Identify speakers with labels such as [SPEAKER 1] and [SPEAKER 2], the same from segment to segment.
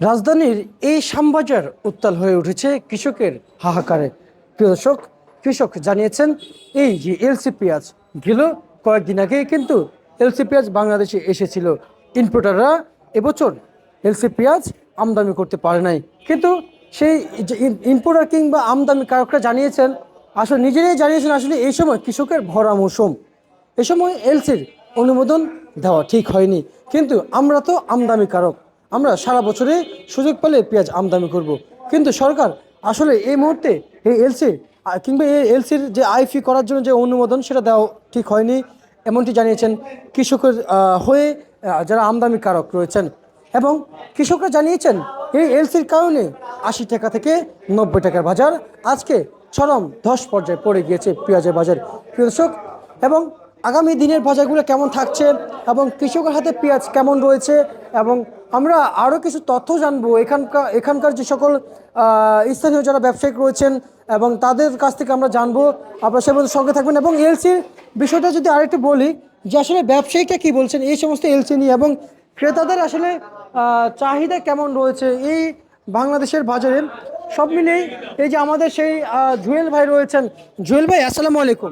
[SPEAKER 1] রাজধানীর এই শ্যামবাজার উত্তাল হয়ে উঠেছে কৃষকের হাহাকারে। দর্শক, কৃষক জানিয়েছেন, এই যে এলসি পেঁয়াজ গেল, কয়েকদিন আগে কিন্তু এলসি পেঁয়াজ বাংলাদেশে এসেছিল। ইম্পোর্টাররা এবছর এলসি পেঁয়াজ আমদানি করতে পারে নাই। কিন্তু সেই ইম্পোর্টার কিংবা আমদানি কারকরা জানিয়েছেন, আসলে নিজেরাই জানিয়েছেন, আসলে এই সময় কৃষকের ভরা মৌসুম। এ সময় এলসির অনুমোদন দেওয়া ঠিক হয়নি। কিন্তু আমরা তো আমদানিকারক আমরা সারা বছরে সুযোগ পেলে পেঁয়াজ আমদানি করব। কিন্তু সরকার আসলে এই মুহূর্তে এই এলসি, কিংবা এই এলসির যে আইফি করার জন্য যে অনুমোদন, সেটা দেওয়া ঠিক হয়নি। এমনটি জানিয়েছেন কৃষকের হয়ে যারা আমদানিকারক রয়েছেন। এবং কৃষকরা জানিয়েছেন, এই এলসির কারণে আশি টাকা থেকে নব্বই টাকার বাজার আজকে চরম ধস পর্যায়ে পড়ে গিয়েছে পেঁয়াজের বাজার। কৃষক এবং আগামী দিনের বাজারগুলো কেমন থাকছে এবং কৃষকের হাতে পেঁয়াজ কেমন রয়েছে এবং আমরা আরও কিছু তথ্য জানব। এখানকার এখানকার যে সকল স্থানীয় যারা ব্যবসায়িক রয়েছেন এবং তাদের কাছ থেকে আমরা জানব। আপনারা সে মধ্যে সঙ্গে থাকবেন এবং এলসির বিষয়টা যদি আরেকটু বলি, যে আসলে ব্যবসায়িকরা কী বলছেন, এই সমস্ত এলসি নিয়ে এবং ক্রেতাদের আসলে চাহিদা কেমন রয়েছে এই বাংলাদেশের বাজারে, সব মিলিয়েই এই যে আমাদের সেই জুয়েল ভাই রয়েছেন। জুয়েল ভাই, আসসালামু আলাইকুম।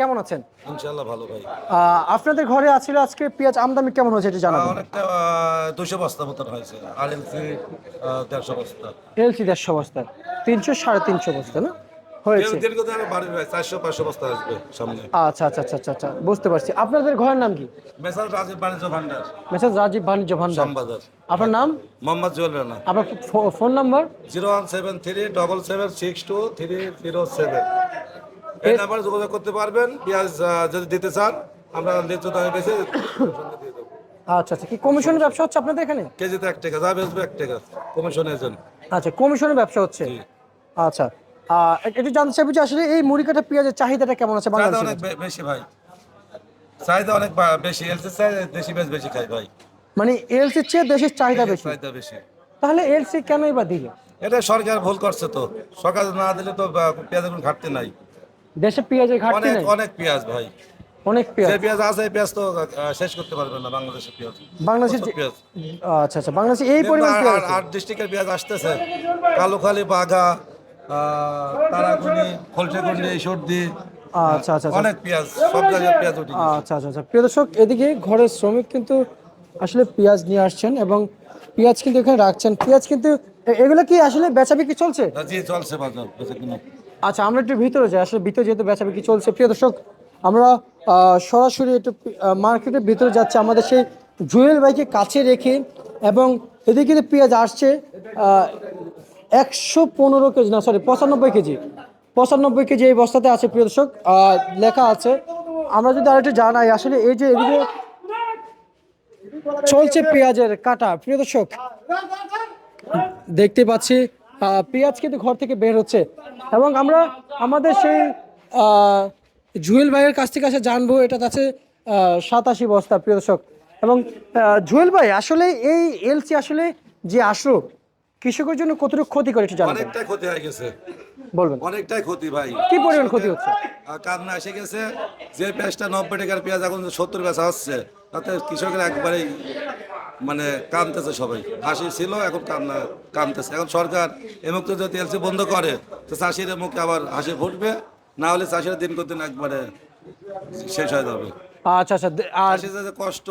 [SPEAKER 1] কেমন আছেন?
[SPEAKER 2] ইনশাল্লাহ ভালো ভাই।
[SPEAKER 1] আপনাদের ঘরে আছিল আজকে পেঁয়াজ আমদানি কেমন হয়েছে এটা জানাবেন।
[SPEAKER 2] অনেকটা দুশো বস্তা মতন হয়েছে। আর এলসি দেড়শো বস্তা।
[SPEAKER 1] এলসি দেড়শো বস্তা। তিনশো সাড়ে তিনশো বস্তা না? হয়েছে।
[SPEAKER 2] দীর্ঘদিন আরও বাড়বে ভাই চারশো পাঁচশো বস্তা আসবে সামনে।
[SPEAKER 1] আচ্ছা আচ্ছা আচ্ছা আচ্ছা আচ্ছা বুঝতে পারছি। আপনাদের ঘরের নাম কি?
[SPEAKER 2] মেসাল রাজীব বাণিজ্য ভান্ডার।
[SPEAKER 1] মেসেজ রাজীব বাণিজ্য ভান্ডার।
[SPEAKER 2] শ্যামবাজার।
[SPEAKER 1] আপনার নাম?
[SPEAKER 2] মোহাম্মদ জুয়েল রানা।
[SPEAKER 1] আপনার phone number?
[SPEAKER 2] Zero one seven three double seven six two three zero seven. এই নাম্বারে যোগাযোগ করতে পারবেন। পেঁয়াজ যদি দিতে চান আমরা ন্যায্য দামে বেশি দিয়ে দেবো।
[SPEAKER 1] আচ্ছা আচ্ছা। কি কমিশনের ব্যবসা হচ্ছে আপনাদের এখানে?
[SPEAKER 2] কেজিতে এক টাকা যা বেচবে এক টাকা কমিশন এজেন্ট
[SPEAKER 1] আচ্ছা কমিশনের ব্যবসা হচ্ছে? আচ্ছা। একটু জানতে চাইব যে আসলে এই মুড়ি কাটা পেঁয়াজের চাহিদাটা কেমন আছে
[SPEAKER 2] চাহিদা
[SPEAKER 1] বাংলাদেশে
[SPEAKER 2] অনেক বেশি ভাই। চাহিদা অনেক বেশি। এলসি চাই দেশি বেশ বেশি খাই ভাই।
[SPEAKER 1] মানে এলসির চেয়ে দেশের চাহিদা বেশি?
[SPEAKER 2] চাহিদা বেশি।
[SPEAKER 1] তাহলে এলসি কেনই বা দিল
[SPEAKER 2] এটা সরকার ভুল করছে তো। সরকার না দিলে তো পেঁয়াজের কোনো ঘাটতি নাই।
[SPEAKER 1] দেশে পেঁয়াজের ঘাটতি
[SPEAKER 2] অনেক
[SPEAKER 1] নেই?
[SPEAKER 2] অনেক পেঁয়াজ ভাই।
[SPEAKER 1] অনেক পেঁয়াজ।
[SPEAKER 2] যে পেঁয়াজ আছে এই পেঁয়াজ তো শেষ করতে না বাংলাদেশের পেঁয়াজ।
[SPEAKER 1] বাংলাদেশের
[SPEAKER 2] পেঁয়াজ।
[SPEAKER 1] আচ্ছা আচ্ছা বাংলাদেশে এই পরিমাণ পেঁয়াজ
[SPEAKER 2] আট ডিস্ট্রিক্টের পেঁয়াজ আসতেছে। কালুখালী বাঘা আহ, তারাগুনি সর্দি
[SPEAKER 1] আচ্ছা আচ্ছা আচ্ছা।
[SPEAKER 2] অনেক পেঁয়াজ সব জায়গায় পেঁয়াজ উঠে
[SPEAKER 1] আচ্ছা আচ্ছা আচ্ছা। প্রিয় দর্শক এদিকে ঘরের শ্রমিক কিন্তু আসলে পেঁয়াজ নিয়ে আসছেন এবং পেঁয়াজ কিন্তু এখানে রাখছেন। পেঁয়াজ কিন্তু এগুলো কি আসলে বেচা বিক্রি চলছে?
[SPEAKER 2] জি চলছে বাজার বেচা কিনা।
[SPEAKER 1] আচ্ছা আমরা একটু ভিতরে যাই। আসলে ভিতরে যেহেতু বেচা বিক্রি চলছে, প্রিয় দর্শক, আমরা সরাসরি একটু মার্কেটের ভিতরে যাচ্ছে। আমাদের সেই জুয়েল বাইকে কাছে রেখে এবং এদিকে কিন্তু পেঁয়াজ আসছে একশো পনেরো কেজি, না সরি পঁচানব্বই কেজি। পঁচানব্বই কেজি এই বস্তাতে আছে, প্রিয় দর্শক লেখা আছে। আমরা যদি আরেকটু জানাই, আসলে এই যে এদিকে চলছে পেঁয়াজের কাটা, প্রিয় দর্শক, দেখতে পাচ্ছি পেঁয়াজ কিন্তু ঘর থেকে বের হচ্ছে। এবং আমরা আমাদের সেই জুয়েল ভাইয়ের কাছ থেকে আসে জানব এটা আছে সাতাশি বস্তা প্রিয় দর্শক। এবং জুয়েল ভাই আসলে এই এলসি আসলে যে আসলো কৃষকের জন্য কতটুকু ক্ষতি করে একটু জানাবেন?
[SPEAKER 2] অনেকটাই ক্ষতি হয়ে গেছে।
[SPEAKER 1] বলবেন।
[SPEAKER 2] অনেকটাই ক্ষতি ভাই।
[SPEAKER 1] কি পরিমাণ ক্ষতি হচ্ছে?
[SPEAKER 2] কান্না এসে গেছে। যে পেঁয়াজটা নব্বই টাকার পেঁয়াজ এখন সত্তর পেঁয়াজ আসছে তাতে কৃষকের একবারেই মানে কানতেছে সবাই। হাসি ছিল এখন কান্না কানতেছে এখন সরকার এই মুক্ত যদি এলসি বন্ধ করে তো চাষির মুখে আবার হাসি ফুটবে। না হলে চাষিরা দিন দিন একবারে শেষ হয়ে যাবে।
[SPEAKER 1] আচ্ছা আচ্ছা আর
[SPEAKER 2] যে কষ্ট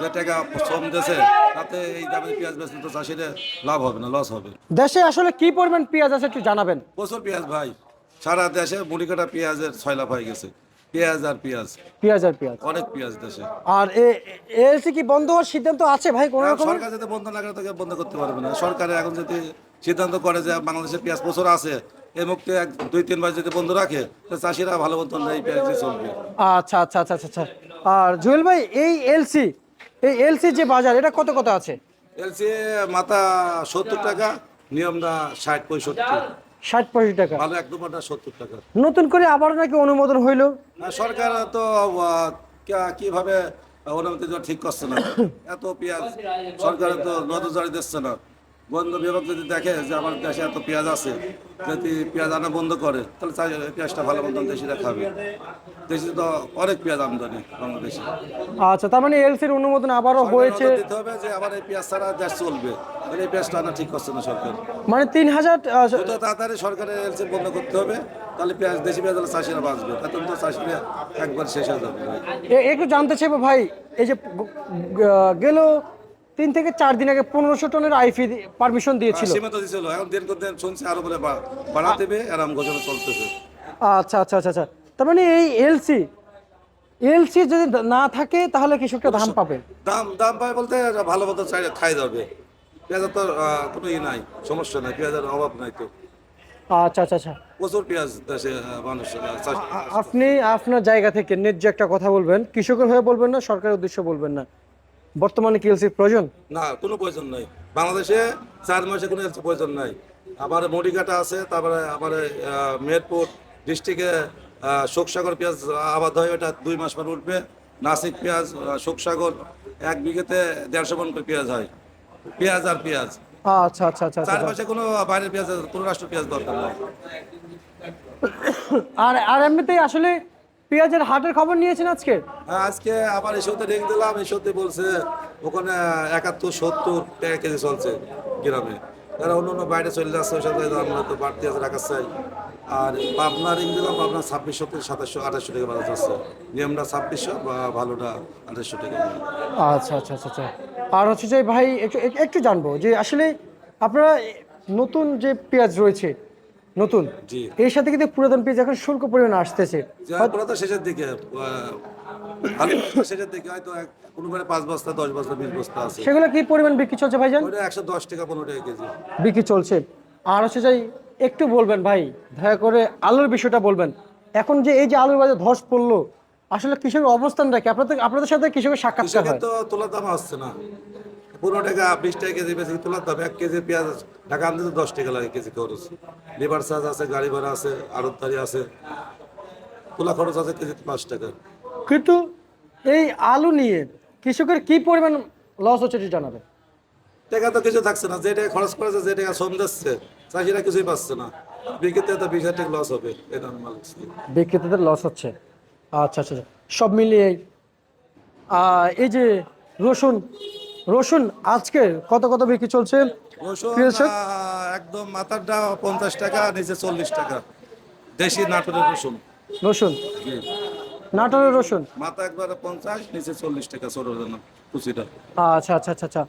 [SPEAKER 2] যে টাকা শ্রম দিয়েছে তাতে এই দামে পেঁয়াজ বেচলে তো লাভ হবে না লস হবে।
[SPEAKER 1] দেশে আসলে কি পরিমাণ পেঁয়াজ আছে একটু জানাবেন।
[SPEAKER 2] প্রচুর পেঁয়াজ ভাই। সারা দেশে মুড়ি কাটা পেঁয়াজের ছয় লাভ হয়ে গেছে। পেঁয়াজ আর পেঁয়াজ।
[SPEAKER 1] পেঁয়াজ আর পেঁয়াজ।
[SPEAKER 2] অনেক পেঁয়াজ দেশে।
[SPEAKER 1] আর এলসি কি বন্ধ হওয়ার সিদ্ধান্ত আছে ভাই কোনো রকম?
[SPEAKER 2] সরকার যদি বন্ধ না করে তাকে বন্ধ করতে পারবে না। সরকার এখন যদি সিদ্ধান্ত করে যে বাংলাদেশে পেঁয়াজ প্রচুর আছে এই মুক্তি এক দুই তিন মাস যদি বন্ধ রাখে তো চাষিরা ভালো মতন এই পেঁয়াজ চলবে।
[SPEAKER 1] আচ্ছা আচ্ছা আচ্ছা আচ্ছা আচ্ছা। আর জুয়েল ভাই এই এলসি এই এলসি যে বাজার এটা কত কত আছে?
[SPEAKER 2] এলসি মাথা সত্তর টাকা নিয়মটা ষাট পঁয়ষট্টি।
[SPEAKER 1] ষাট পঁয়ষট্টি টাকা।
[SPEAKER 2] ভালো এক না সত্তর টাকা।
[SPEAKER 1] নতুন করে আবার নাকি অনুমোদন হইল?
[SPEAKER 2] সরকার তো কীভাবে অনুমতি ঠিক করছে না? এত পেঁয়াজ সরকার তো নজরদারি দিচ্ছে না। বন্ধ বিভাগ যদি দেখে যে আমার দেশে এত পেঁয়াজ আছে যদি পেঁয়াজ আনা বন্ধ করে তাহলে পেঁয়াজটা ভালো মতন দেশিরা খাবে। দেশি তো অনেক পেঁয়াজ আমদানি বাংলাদেশে।
[SPEAKER 1] আচ্ছা তার মানে এলসির অনুমোদন আবারও হয়েছে।
[SPEAKER 2] দিতে হবে যে আমার এই পেঁয়াজ ছাড়া দেশ চলবে। তাহলে এই পেঁয়াজটা আনা ঠিক করছে না সরকার।
[SPEAKER 1] মানে তিন হাজার
[SPEAKER 2] তাড়াতাড়ি সরকারের এলসি বন্ধ করতে হবে তাহলে পেঁয়াজ দেশি পেঁয়াজ হলে চাষিরা বাঁচবে। তখন তো চাষিরা একবার শেষ হয়ে যাবে।
[SPEAKER 1] একটু জানতে চাইব ভাই এই যে গেল তিন থেকে চার দিন আগে পনেরোশো টনের আইফি পারমিশন দিয়েছিল।
[SPEAKER 2] সীমিত দিছিল এখন দিন দিন শুনছি আরও বলে বাড়া দেবে এরম ঘোষণা চলতেছে।
[SPEAKER 1] আচ্ছা আচ্ছা আচ্ছা আচ্ছা। তার মানে এই এলসি এলসি যদি না থাকে তাহলে কৃষকটা ধান পাবে।
[SPEAKER 2] দাম দাম পায় বলতে ভালো মতো খাই যাবে। পেঁয়াজের তো কোনো ই নাই সমস্যা নাই পেঁয়াজের অভাব নাই তো।
[SPEAKER 1] আচ্ছা আচ্ছা আচ্ছা।
[SPEAKER 2] প্রচুর পেঁয়াজ দেশে মানুষ
[SPEAKER 1] আপনি আপনার জায়গা থেকে ন্যায্য একটা কথা বলবেন। কৃষকের হয়ে বলবেন না সরকারের উদ্দেশ্য বলবেন না। বর্তমানে কি এলসির প্রয়োজন?
[SPEAKER 2] না কোনো প্রয়োজন নাই। বাংলাদেশে চার মাসে কোনো এলসি প্রয়োজন নাই। আবার মরিঘাটা আছে তারপরে আবার মেহেরপুর ডিস্ট্রিক্টে শোকসাগর পেঁয়াজ আবাদ হয় ওটা দুই মাস পর উঠবে। নাসিক পেঁয়াজ শোকসাগর এক বিঘেতে দেড়শো মন করে পেঁয়াজ হয়। পেঁয়াজ আর পেঁয়াজ।
[SPEAKER 1] আচ্ছা আচ্ছা আচ্ছা
[SPEAKER 2] চার
[SPEAKER 1] আচ্ছা।
[SPEAKER 2] মাসে কোনো বাইরের পেঁয়াজ কোনো রাষ্ট্র পেঁয়াজ দরকার নেই।
[SPEAKER 1] আর আর এমনিতেই আসলে পেঁয়াজের হাটের খবর নিয়েছেন আজকে?
[SPEAKER 2] হ্যাঁ, আজকে আবার এসোতে রেখ দিলাম এসোতে বলছে ওখানে একাত্তর সত্তর টাকা কেজি চলছে গ্রামে। তারা অন্য অন্য বাইরে চলে যাচ্ছে ওই সাথে আমরা তো বাড়তি আছে রাখার চাই। আর পাবনা রিং দিলাম পাবনা ছাব্বিশশো থেকে সাতাশশো আঠাশশো টাকা বাজার যাচ্ছে। নিয়মটা ছাব্বিশশো বা ভালোটা আঠাশশো টাকা।
[SPEAKER 1] আচ্ছা আচ্ছা আচ্ছা আচ্ছা। আর হচ্ছে যে ভাই একটু একটু জানব যে আসলে আপনারা নতুন যে পেঁয়াজ রয়েছে নতুন? এর সাথে কিন্তু পুরাতন পেঁয়াজ এখন শুল্ক পরিমাণ আসতেছে।
[SPEAKER 2] শেষের দিকে শেষের দিকে হয়তো মানে পাঁচ বস্তা দশ বস্তা বিশ বস্তা আছে।
[SPEAKER 1] সেগুলো কি পরিমাণ বিক্রি চলছে ভাইজান?
[SPEAKER 2] একশো দশ টাকা পনেরো টাকা কেজি।
[SPEAKER 1] বিক্রি চলছে। আর হচ্ছে যাই একটু বলবেন ভাই দয়া করে আলুর বিষয়টা বলবেন। এখন যে এই যে আলুর বাজার ধস পড়ল আসলে কৃষকের অবস্থানটা কি? আপনাদের আপনাদের সাথে কৃষকের
[SPEAKER 2] কৃষকের তো তোলার দাম আসছে না। পনেরো টাকা বিশ টাকা কেজি বেশি তোলার দাম এক কেজি পেঁয়াজ ঢাকা আনতে তো দশ টাকা লাগে কেজি খরচ। লেবার চার্জ আছে গাড়ি ভাড়া আছে আড়তদারি আছে। তোলা খরচ আছে কেজি পাঁচ টাকা।
[SPEAKER 1] কিন্তু এই আলু নিয়ে কৃষকের কি পরিমাণ লস হচ্ছে এটি জানাবে?
[SPEAKER 2] টাকা তো কিছু থাকছে না যে টাকা খরচ করেছে যে টাকা শ্রম দিচ্ছে চাষিরা কিছুই পাচ্ছে না। বিক্রিতে তো বিশ হাজার টাকা লস হবে এটা
[SPEAKER 1] বিক্রেতাদের লস হচ্ছে। আচ্ছা আচ্ছা আচ্ছা। সব মিলিয়ে এই যে রসুন রসুন আজকে কত কত বিক্রি চলছে?
[SPEAKER 2] রসুন একদম মাথারটা পঞ্চাশ টাকা নিচে চল্লিশ টাকা। দেশি নাটোরের রসুন।
[SPEAKER 1] রসুন? নাটোরের রসুন?
[SPEAKER 2] মাথা একবারে পঞ্চাশ নিচে চল্লিশ টাকা জন্য কুচিটা।
[SPEAKER 1] আচ্ছা আচ্ছা আচ্ছা আচ্ছা।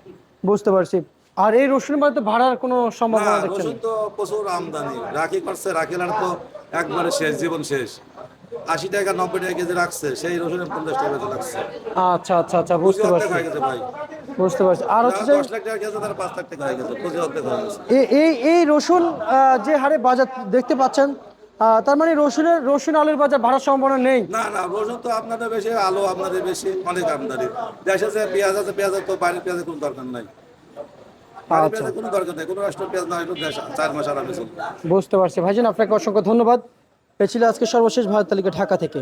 [SPEAKER 1] বুঝতে পারছি। আর এই রসুনের বাড়িতে ভাড়ার কোনো সম্ভাবনা দেখছেন?
[SPEAKER 2] রসুন তো প্রচুর আমদানি। রাখি করছে রাখিলার তো একবারে শেষ জীবন শেষ। আশি টাকা নব্বই টাকা কেজি রাখছে সেই রসুনের পঞ্চাশ টাকা রাখছে।
[SPEAKER 1] আচ্ছা আচ্ছা আচ্ছা বুঝতে পারছি।
[SPEAKER 2] ভাই।
[SPEAKER 1] বুঝতে পারছি। আর হচ্ছে এই এই রসুন যে হারে বাজার দেখতে পাচ্ছেন তার মানে রসুনের রসুন আলুর বাজার নেই?
[SPEAKER 2] না না রসুন তো আপনাদের বেশি আলু আপনাদের বেশি অনেক আমদানি। দেশে যে পেঁয়াজ আছে পেঁয়াজের তো বাইরের পেঁয়াজের কোনো দরকার নাই।
[SPEAKER 1] আচ্ছা।
[SPEAKER 2] কোনো দরকার নেই কোনো রাষ্ট্র পেঁয়াজ না দেশ চার মাস আরামে
[SPEAKER 1] বুঝতে পারছি। ভাইজান আপনাকে অসংখ্য ধন্যবাদ। পেছিল আজকে সর্বশেষ ভারত তালিকা ঢাকা থেকে।